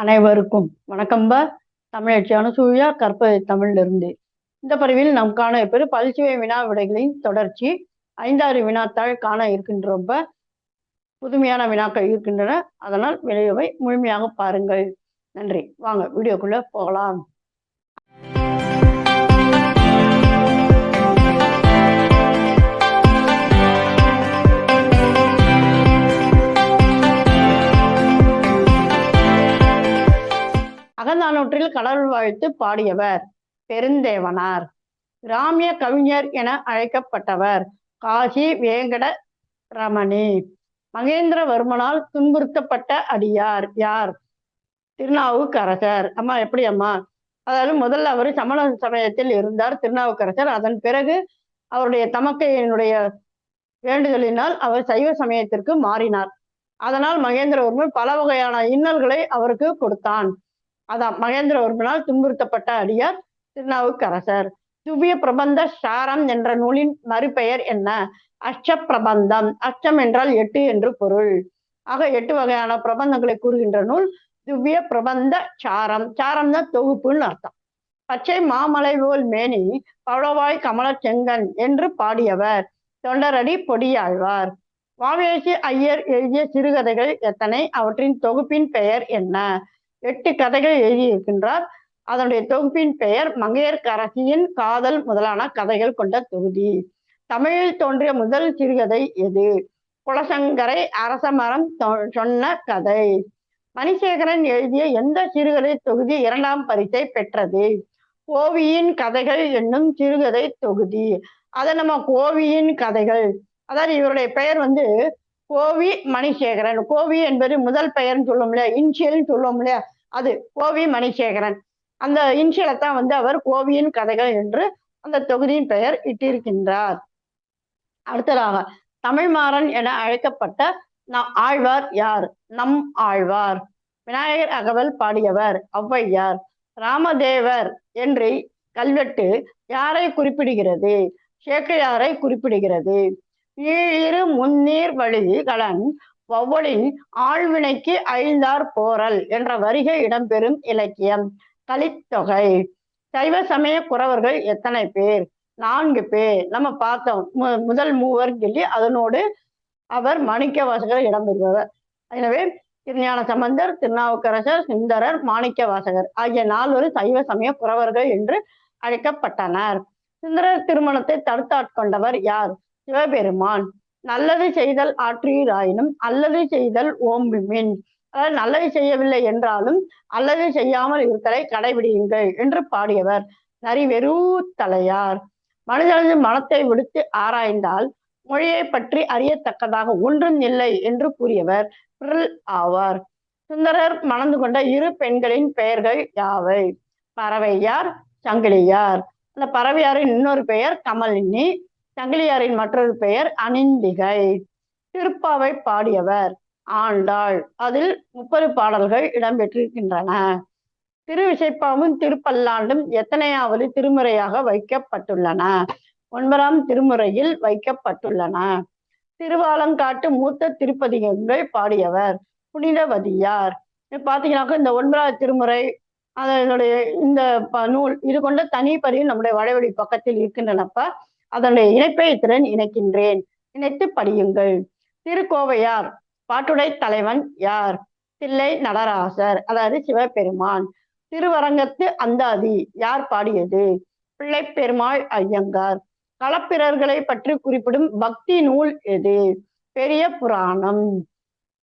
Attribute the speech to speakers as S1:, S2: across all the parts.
S1: அனைவருக்கும் வணக்கம்ப தமிழச்சியான அனுசூயா கற்பது தமிழிலிருந்து. இந்த பதிவில் நாம் காண இருப்பது பல்சுவை வினா விடைகளின் தொடர்ச்சி. ஐந்தாறு வினாத்தாள் காண இருக்கின்றப்ப புதுமையான வினாக்கள் இருக்கின்றன. அதனால் விளைவை முழுமையாக பாருங்கள். நன்றி. வாங்க வீடியோக்குள்ள போகலாம். கடல் வாழ்த்து பாடியவர். பெருந்தேவனார். கிராமிய கவிஞர் என அழைக்கப்பட்டவர். காசி வேங்கட ரமணி. மகேந்திரவர்மனால் துன்புறுத்தப்பட்ட அடியார் யார்? திருநாவுக்கரசர். அம்மா எப்படி அம்மா? அதாவது முதல்ல அவர் சமண சமயத்தில் இருந்தார் திருநாவுக்கரசர். அதன் பிறகு அவருடைய தமக்கையினுடைய வேண்டுதலினால் அவர் சைவ சமயத்திற்கு மாறினார். அதனால் மகேந்திரவர்மன் பல வகையான இன்னல்களை அவருக்கு கொடுத்தான். அதான் மகேந்திரவர்மனால் துன்புறுத்தப்பட்ட அடியார் திருநாவுக்கரசர். துவிய பிரபந்த சாரம் என்ற நூலின் மறுபெயர் என்ன? அச்ச பிரபந்தம் அச்சம் என்றால் எட்டு என்று பொருள். ஆக எட்டு வகையான பிரபந்தங்களை கூறுகின்ற நூல் திவ்ய பிரபந்த சாரம். சாரம் தான் தொகுப்புன்னு அர்த்தம். பச்சை மாமலை போல் மேனி பழவாய் கமல செங்கன் என்று பாடியவர். தொண்டரடி பொடியாழ்வார். வாவேசி ஐயர் எழுதிய சிறுகதைகள் எத்தனை? அவற்றின் தொகுப்பின் பெயர் என்ன? எட்டு கதைகள் எழுதியிருக்கின்றார். அதனுடைய தொகுப்பின் பெயர் மங்கையர்க்கரசியின் காதல் முதலான கதைகள் கொண்ட தொகுதி. தமிழில் தோன்றிய முதல் சிறுகதை எது? குலசங்கரை அரசமரம் சொன்ன கதை. மணிசேகரன் எழுதிய எந்த சிறுகதை தொகுதி இரண்டாம் பரிசை பெற்றது? கோவியின் கதைகள் என்னும் சிறுகதை தொகுதி. அதை நம்ம கோவியின் கதைகள். அதாவது இவருடைய பெயர் வந்து கோவி மணிசேகரன். கோவி என்பது முதல் பெயர்னு சொல்லுவோம் இல்லையா? இன்சியல்னு சொல்லுவோம் இல்லையா? அது கோவி மணிசேகரன். அந்த இன்சியலைத்தான் வந்து அவர் கோவியின் கதைகள் என்று அந்த தொகுதியின் பெயர் இட்டிருக்கின்றார். அடுத்ததாக தமிழ்மாறன் என அழைக்கப்பட்ட நம் ஆழ்வார் யார்? நம் ஆழ்வார். விநாயகர் அகவல் பாடியவர் ஔவையார். ராமதேவர் என்று கல்வெட்டு யாரை குறிப்பிடுகிறது? சேக்கையாரை குறிப்பிடுகிறது. ஈழிரு முன்னீர் வழி கலன் ஒவ்வொழின் ஆழ்வினைக்கு அழிந்தார் போரல் என்ற வரிகை இடம்பெறும் இலக்கியம். கலித்தொகை சைவ சமய குறவர்கள் எத்தனை பேர்? நான்கு பேர். நம்ம பார்த்தோம். முதல் மூவர் சொல்லி அதனோடு அவர் மாணிக்க வாசகர் இடம்பெறுபவர். எனவே திருஞான சம்பந்தர் திருநாவுக்கரசர் சுந்தரர் மாணிக்க வாசகர் ஆகிய நால்வரும் சைவ சமய குறவர்கள் என்று அழைக்கப்பட்டனர். சுந்தரர் திருமணத்தை தடுத்தாட்கொண்டவர் யார்? சிவபெருமான் நல்லது செய்தல் ஆற்றியதாயினும் அல்லது செய்தல் ஓம்புமின். அதாவது நல்லது செய்யவில்லை என்றாலும் அல்லது செய்யாமல் இருத்தலை கடைபிடியுங்கள் என்று பாடியவர். நரிவெரு தலையார் மனிதனது மனத்தை விடுத்து ஆராய்ந்தால் மொழியை பற்றி அறியத்தக்கதாக ஒன்றும் இல்லை என்று கூறியவர் ஆவார். சுந்தரர் மணந்து கொண்ட இரு பெண்களின் பெயர்கள் யாவை? பறவையார் சங்கிலியார். அந்த பறவையாரின் இன்னொரு பெயர் கமலினி. சங்கிலியாரின் மற்றொரு பெயர் அனிந்திகை திருப்பாவை பாடியவர். ஆண்டாள். அதில் முப்பது பாடல்கள் இடம்பெற்றிருக்கின்றன. திருவிசைப்பாவும் திருப்பல்லாண்டும் எத்தனையாவது திருமுறையாக வைக்கப்பட்டுள்ளன. ஒன்பதாம் திருமுறையில் வைக்கப்பட்டுள்ளன. திருவாலங்காட்டு மூத்த திருப்பதிகங்கள் பாடியவர் புனிதவதியார். பார்த்தீங்கன்னாக்கா இந்த ஒன்பதாவது திருமுறை அதனுடைய இந்த நூல் இது கொண்ட தனி நம்முடைய வடவெளி பக்கத்தில் இருக்கின்றனப்ப அதனுடைய இணைப்பை இத்துடன் இணைக்கின்றேன். இணைத்து படியுங்கள். திருக்கோவையார் பாட்டுடை தலைவன் யார்? தில்லை நடராசர் அதாவது சிவபெருமான். திருவரங்கத்து அந்தாதி யார் பாடியது? பிள்ளை பெருமாள் ஐயங்கார். களப்பிரர்களை பற்றி குறிப்பிடும் பக்தி நூல் எது? பெரிய புராணம்.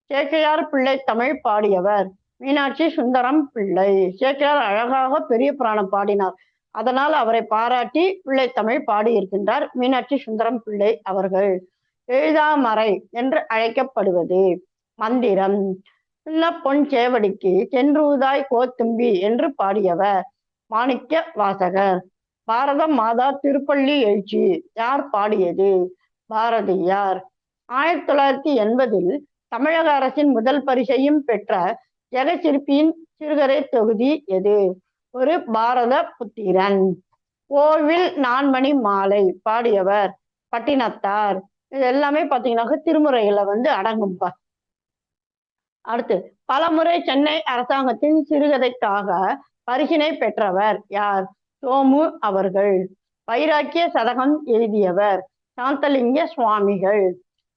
S1: சேக்கையார் பிள்ளை தமிழ் பாடியவர். மீனாட்சி சுந்தரம் பிள்ளை. சேக்கையார் அழகாக பெரிய புராணம் பாடினார். அதனால் அவரை பாராட்டி பிள்ளை தமிழ் பாடியிருக்கின்றார் மீனாட்சி சுந்தரம் பிள்ளை அவர்கள் எழுதாமறை என்று அழைக்கப்படுவது. மந்திரம். சின்ன பொன் சேவடிக்கு சென்றுதாய் கோத்தும்பி என்று பாடியவர் மாணிக்க வாசகர். பாரத மாதா திருப்பள்ளி எழுச்சி. யார் பாடியது? பாரதியார். ஆயிரத்தி தொள்ளாயிரத்தி எண்பதில் தமிழக அரசின் முதல் பரிசையும் பெற்ற ஜெகசிற்பியின் சிறுகரை தொகுதி எது? ஒரு பாரத புத்திரன். கோவில் நான்மணி மாலை பாடியவர் பட்டினத்தார். இது எல்லாமே பாத்தீங்கன்னாக்க திருமுறைகளை வந்து அடங்கும்பா. அடுத்து பலமுறை சென்னை அரசாங்கத்தின் சிறுகதைக்காக பரிசினை பெற்றவர் யார்? சோமு அவர்கள். வைராக்கிய சதகம் எழுதியவர் சாந்தலிங்க சுவாமிகள்.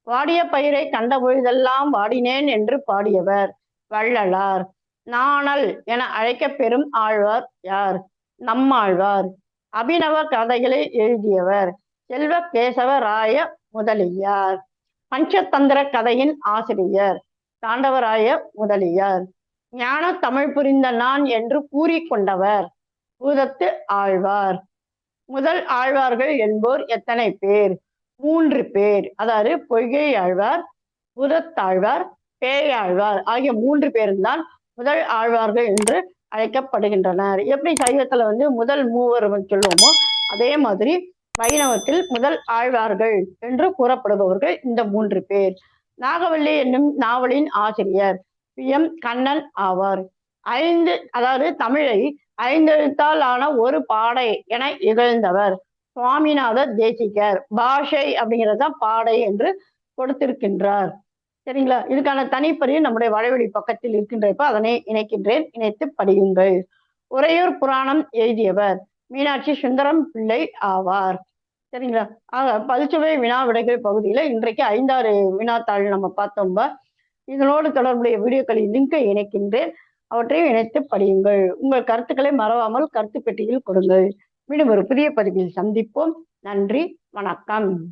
S1: வாடிய பயிரை கண்ட பொழுதெல்லாம் வாடினேன் என்று பாடியவர் வள்ளலார். நாணல் என அழைக்கப்பெறும் ஆழ்வார் யார்? நம்மாழ்வார். அபிநவ கதைகளை எழுதியவர் செல்வ கேசவராய முதலியார். பஞ்சதந்திர கதையின் ஆசிரியர் தாண்டவராய முதலியார். ஞான தமிழ் புரிந்த நான் என்று கூறிக்கொண்டவர் பூதத்து ஆழ்வார். முதல் ஆழ்வார்கள் என்போர் எத்தனை பேர்? மூன்று பேர். அதாவது பொய்கை ஆழ்வார் பூதத்தாழ்வார் பேயாழ்வார் ஆகிய மூன்று பேரும் தான் முதல் ஆழ்வார்கள் என்று அழைக்கப்படுகின்றனர். எப்படி சைவத்துல வந்து முதல் மூவர் சொல்லுவோமோ அதே மாதிரி வைணவத்தில் முதல் ஆழ்வார்கள் என்று கூறப்படுபவர்கள் இந்த மூன்று பேர். நாகவல்லி என்னும் நாவலின் ஆசிரியர் பி. எம். கண்ணன் ஆவார். ஐந்து அதாவது தமிழை ஐந்தெழுத்தால் ஆன ஒரு பாடை என இகழ்ந்தவர். சுவாமிநாத தேசிகர். பாஷை அப்படிங்கிறது தான் பாடை என்று கொடுத்திருக்கின்றார். சரிங்களா? இதுக்கான தனிப்பதிவு நம்முடைய வலைவழி பக்கத்தில் இருக்கின்றப்ப அதனை இணைக்கின்றேன். இணைத்து படியுங்கள். உறையூர் புராணம் எழுதியவர் மீனாட்சி சுந்தரம் பிள்ளை ஆவார். சரிங்களா? ஆக பல்சுவை வினா விடைகள் பகுதியில் இன்றைக்கு ஐந்தாறு வினாத்தாள் நம்ம பார்த்தோம்ப இதனோடு தொடர்புடைய வீடியோக்களின் லிங்கை இணைக்கின்றேன். அவற்றையும் இணைத்து படியுங்கள். உங்கள் கருத்துக்களை மறவாமல் கருத்து பெட்டியில் கொடுங்கள். மீண்டும் ஒரு புதிய பதிவில் சந்திப்போம். நன்றி. வணக்கம்.